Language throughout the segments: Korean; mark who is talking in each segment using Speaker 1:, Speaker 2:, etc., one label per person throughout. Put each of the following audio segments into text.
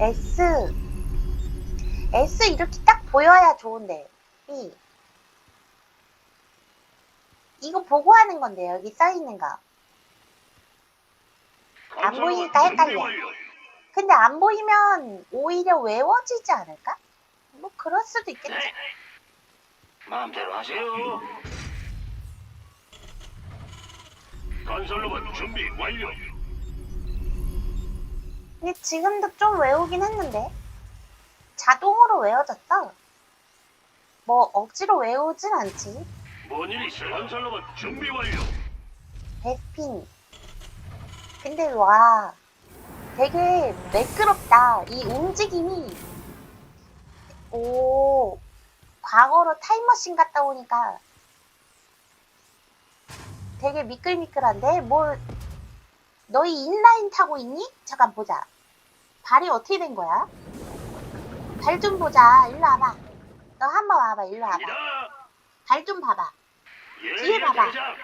Speaker 1: S. S 이렇게 딱 보여야 좋은데. B. 이거 보고 하는 건데, 여기 써 있는 거. 안 보이니까 헷갈려. 근데 안 보이면 오히려 외워지지 않을까? 뭐, 그럴 수도 있겠지.
Speaker 2: 네. 마음대로 하세요. 건설 로봇 준비 완료.
Speaker 1: 근데 지금도 좀 외우긴 했는데. 자동으로 외워졌어. 뭐, 억지로 외우진 않지.
Speaker 2: 뭔일 있어요? 건설로봇 준비 완료.
Speaker 1: 베스핀. 근데 와, 되게 매끄럽다. 이 움직임이. 오, 과거로 타임머신 갔다 오니까 되게 미끌미끌한데? 뭘, 너희 인라인 타고 있니? 잠깐 보자. 발이 어떻게 된 거야? 발 좀 보자. 일로 와봐. 너 한번 와봐. 일로 와봐. 발 좀 봐봐.
Speaker 2: 예,
Speaker 1: 뒤에
Speaker 2: 예,
Speaker 1: 봐봐.
Speaker 2: 대장.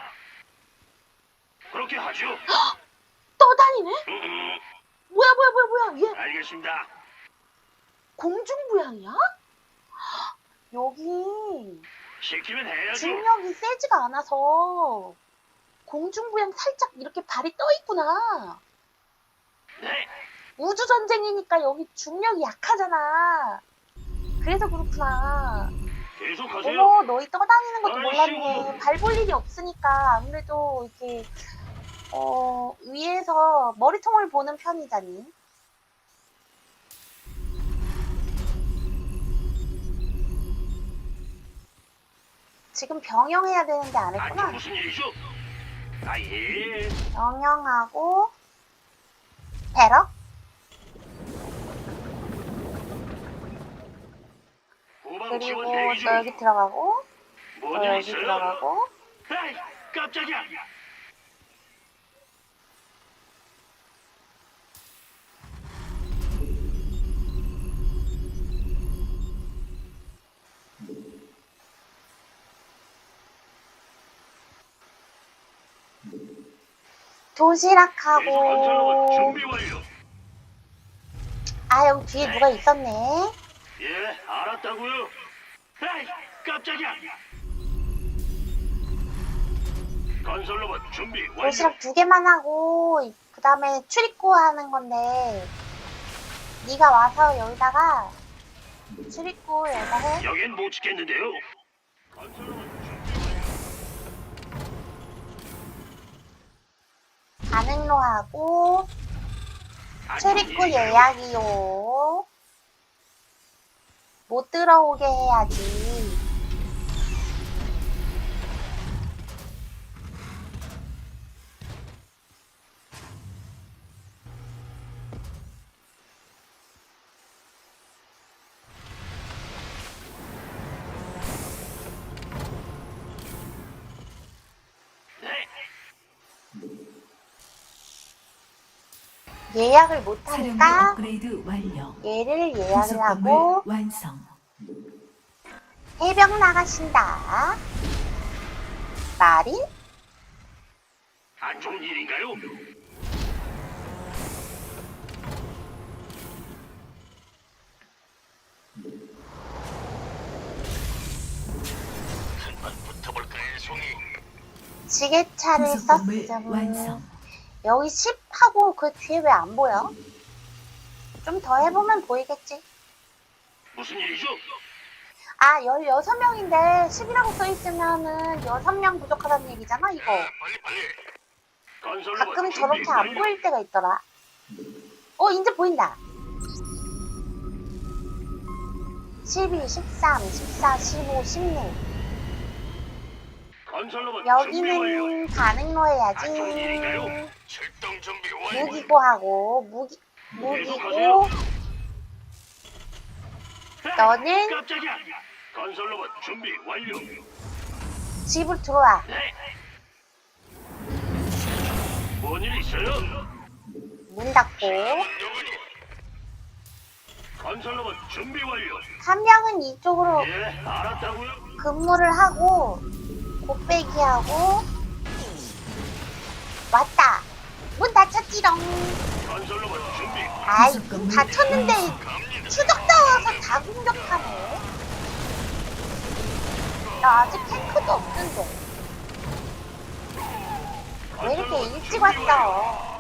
Speaker 2: 그렇게 하죠.
Speaker 1: 떠다니네?
Speaker 2: 음,
Speaker 1: 뭐야, 뭐야, 뭐야, 뭐야. 얘
Speaker 2: 알겠습니다.
Speaker 1: 공중부양이야? 여기
Speaker 2: 시키면 해야죠.
Speaker 1: 중력이 세지가 않아서 공중부양 살짝 이렇게 발이 떠 있구나.
Speaker 2: 네.
Speaker 1: 우주 전쟁이니까 여기 중력이 약하잖아. 그래서 그렇구나.
Speaker 2: 계속하세요.
Speaker 1: 어머, 너희 떠다니는 것도. 몰랐네. 발 볼 일이 없으니까 아무래도 이렇게 어 위에서 머리통을 보는 편이잖니. 지금 병영해야 되는데 안
Speaker 2: 아,
Speaker 1: 했구나.
Speaker 2: 무슨 일이죠? 아, 예.
Speaker 1: 배럭
Speaker 2: 후방
Speaker 1: 그리고
Speaker 2: 지원
Speaker 1: 또
Speaker 2: 대기 중.
Speaker 1: 여기 들어가고 또 여기
Speaker 2: 있어요?
Speaker 1: 들어가고
Speaker 2: 에이, 깜짝이야.
Speaker 1: 도시락하고
Speaker 2: 건설로봇 준비 완료.
Speaker 1: 아 여기 뒤에 누가 있었네.
Speaker 2: 예, 알았다고요. 에이, 깜짝이야. 건설 로봇 준비 완료.
Speaker 1: 도시락 두 개만 하고 그 다음에 출입구 하는 건데 네가 와서 여기다가 출입구 여기다 해.
Speaker 2: 여긴 못 지켰는데요. 건설 로봇
Speaker 1: 가능로 하고 출입구
Speaker 2: 일인가요?
Speaker 1: 예약이요. 못 들어오게 해야지. 예약을 못
Speaker 3: 사령부
Speaker 1: 하니까
Speaker 3: 업그레이드 완료.
Speaker 1: 얘를 예약을
Speaker 3: 부속
Speaker 1: 하고
Speaker 3: 건물 완성.
Speaker 1: 해병 나가신다. 마린?
Speaker 2: 안 좋은 일인가요? 한번 붙어볼까요, 송이?
Speaker 1: 지게차를
Speaker 3: 부속 건물
Speaker 1: 썼음.
Speaker 3: 완성.
Speaker 1: 여기 10하고 그 뒤에 왜 안 보여? 좀 더 해보면 보이겠지.
Speaker 2: 무슨 일이죠?
Speaker 1: 아, 16명인데 10이라고 써있으면은 6명 부족하다는 얘기잖아, 이거.
Speaker 2: 빨리 빨리. 건설로봇
Speaker 1: 가끔
Speaker 2: 준비
Speaker 1: 저렇게 안
Speaker 2: 완료.
Speaker 1: 보일 때가 있더라. 어, 이제 보인다. 12, 13, 14, 15, 16.
Speaker 2: 건설로봇 준비 완료.
Speaker 1: 여기는 가능로
Speaker 2: 안 좋은 일인가요? 출동 준비 완료.
Speaker 1: 무기고 하고, 무기. 무기고, 너는?
Speaker 2: 깜짝이야. 건설 로봇 준비 완료.
Speaker 1: 집으로 들어와.
Speaker 2: 네. 뭔일 있어요?
Speaker 1: 문 닫고.
Speaker 2: 누구니? 건설 로봇 준비 완료.
Speaker 1: 한 명은 이쪽으로
Speaker 2: 예, 알았다고요.
Speaker 1: 근무를 하고 곱빼기 하고
Speaker 2: 준비
Speaker 1: 아이,
Speaker 3: 부속 건물
Speaker 1: 다 쳤는데
Speaker 2: 갑니다.
Speaker 1: 추적자 와서 다 공격하네. 나 아직 탱크도 없는데. 왜 이렇게 일찍 왔어?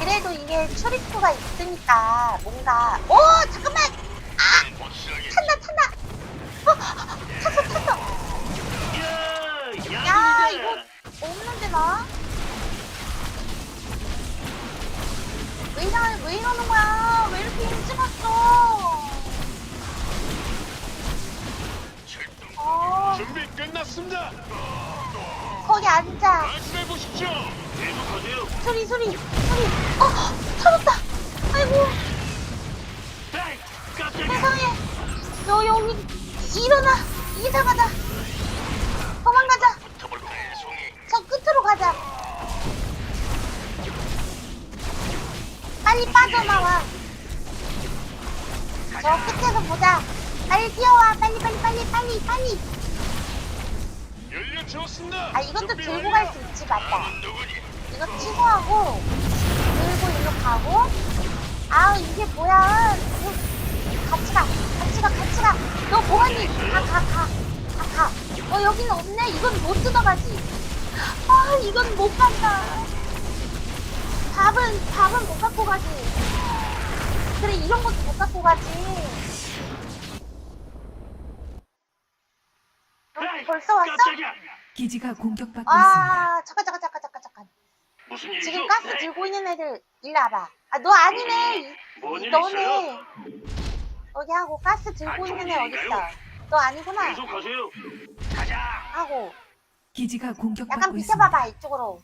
Speaker 1: 그래도 이게 출입구가 있으니까 뭔가, 오! 잠깐만!
Speaker 2: 준비 끝났습니다.
Speaker 1: 거기 앉아.
Speaker 2: 말씀해 보십시오. 계속하세요.
Speaker 1: 소리, 소리, 소리. 어, 터졌다. 아이고,
Speaker 2: 깜짝이야.
Speaker 1: 세상에. 너 여기 일어나. 이상하다. 도망가자.
Speaker 2: 붙어볼 배송이.
Speaker 1: 저 끝으로 가자. 빨리 빠져나와. 저 끝에서 보자. 빨리 뛰어와. 빨리, 빨리, 빨리, 빨리, 빨리.
Speaker 2: 연료 채웠습니다.
Speaker 1: 아, 이것도
Speaker 2: 준비
Speaker 1: 들고
Speaker 2: 완료.
Speaker 1: 갈수 있지, 맞다.
Speaker 2: 누구니?
Speaker 1: 이거 취소하고, 들고 이거 가고. 아, 이게 뭐야. 같이 가. 같이 가, 같이 가. 너 뭐하니? 가, 가, 가. 가, 가. 어, 여기는 없네. 이건 못 뜯어가지. 아, 이건 못 간다. 밥은, 밥은 못 갖고 가지. 그래, 이런 것도 못 갖고 가지. 어,
Speaker 2: 에이,
Speaker 1: 벌써 왔어?
Speaker 2: 깜짝이야.
Speaker 3: 기지가 공격받고 있습니다.
Speaker 1: 아, 잠깐, 잠깐, 잠깐, 잠깐, 잠깐.
Speaker 2: 무슨 일이죠?
Speaker 1: 지금 가스
Speaker 2: 네.
Speaker 1: 들고 있는 애들 일로 와봐. 아, 너 아니네.
Speaker 2: 뭔일
Speaker 1: 너네.
Speaker 2: 있어요?
Speaker 1: 여기 하고 가스 들고 있는 애 어딨어? 너 아니구나.
Speaker 2: 계속하세요. 가자.
Speaker 1: 하고
Speaker 3: 기지가
Speaker 1: 약간
Speaker 3: 공격받고 있습니다.
Speaker 1: 비켜봐봐 이쪽으로.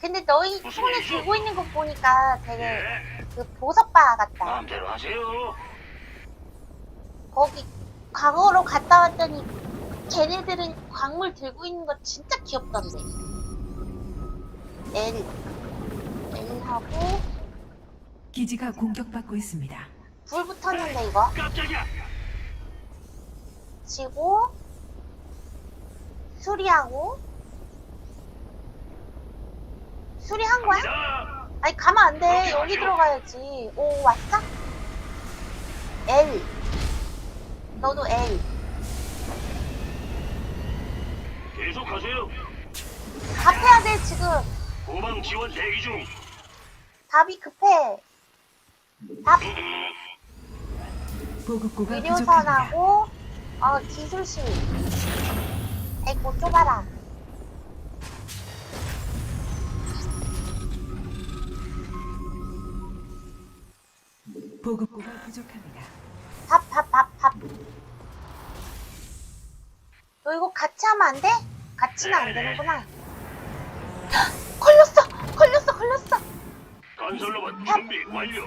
Speaker 1: 근데 너희
Speaker 2: 무슨
Speaker 1: 손에
Speaker 2: 일이죠?
Speaker 1: 들고 있는 거 보니까 되게
Speaker 2: 예.
Speaker 1: 그 보석바 같다.
Speaker 2: 마음대로 하세요.
Speaker 1: 거기 과거로 갔다 왔더니 걔네들은 광물 들고 있는 거 진짜 귀엽던데. L L하고
Speaker 3: 기지가 공격받고 있습니다.
Speaker 1: 불 붙었는데 이거
Speaker 2: 깜짝이야.
Speaker 1: 치고 수리하고 수리한 거야?
Speaker 2: 자,
Speaker 1: 아니 가면 안 돼. 여기 들어가야지. 오 왔어? L 너도 L
Speaker 2: 계속하세요.
Speaker 1: 답해야 돼 지금.
Speaker 2: 후방 지원 대기 중.
Speaker 1: 답이 급해. 답
Speaker 3: 보급고가 부족합니다.
Speaker 1: 의료선하고 어 기술실. 에고 좁아라.
Speaker 3: 보급고가 부족합니다.
Speaker 1: 너 이거 같이 하면 안 돼? 같이는 안 되는구나. 헉, 걸렸어! 걸렸어! 걸렸어!
Speaker 2: 건설로봇 준비 완료.